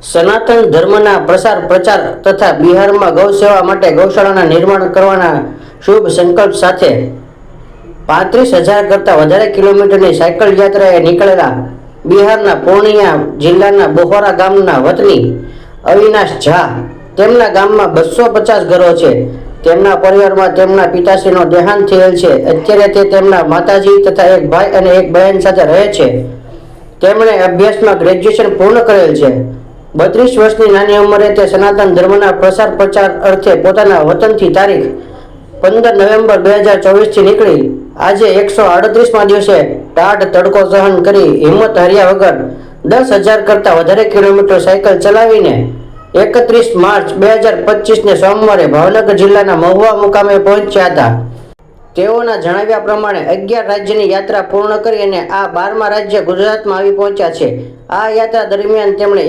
સનાતન ધર્મના પ્રસાર, પ્રચાર તથા બિહારમાં ગૌ સેવા માટે ગૌશાળાના નિર્માણ કરવાના શુભ સંકલ્પ સાથે પાંત્રીસ હજાર કરતાં વધારે કિલોમીટરની સાયકલ યાત્રાએ નીકળેલા બિહારના પૂર્ણિયા જિલ્લાના બોહોરા ગામના વતની અવિનાશ ઝા. તેમના ગામમાં બસો પચાસ ઘરો છે. તેમના પરિવારમાં તેમના પિતાશ્રીનો દેહાંત થયેલ છે. અત્યારે તે તેમના માતાજી તથા એક ભાઈ અને એક બહેન સાથે રહે છે. તેમણે અભ્યાસમાં ગ્રેજ્યુએશન પૂર્ણ કરેલ છે. બત્રીસ વર્ષની નાની ઉંમરે તે સનાતન ધર્મના પ્રસાર પ્રચાર અર્થે પોતાના વતનથી તારીખ પંદર નવેમ્બર બે હજાર ચોવીસથી નીકળી. આજે એકસો આડત્રીસમાં દિવસે ટાઢ તડકો સહન કરી હિંમત હાર્યા વગર દસ હજાર કરતાં વધારે કિલોમીટર સાયકલ ચલાવીને એકત્રીસ માર્ચ બે હજાર પચીસને સોમવારે ભાવનગર જિલ્લાના મહુવા મુકામે પહોંચ્યા હતા. તેઓના જણાવ્યા પ્રમાણે અગિયાર રાજ્યની યાત્રા પૂર્ણ કરી અને આ બારમા રાજ્ય ગુજરાતમાં આવી પહોંચ્યા છે. આ યાત્રા દરમિયાન તેમણે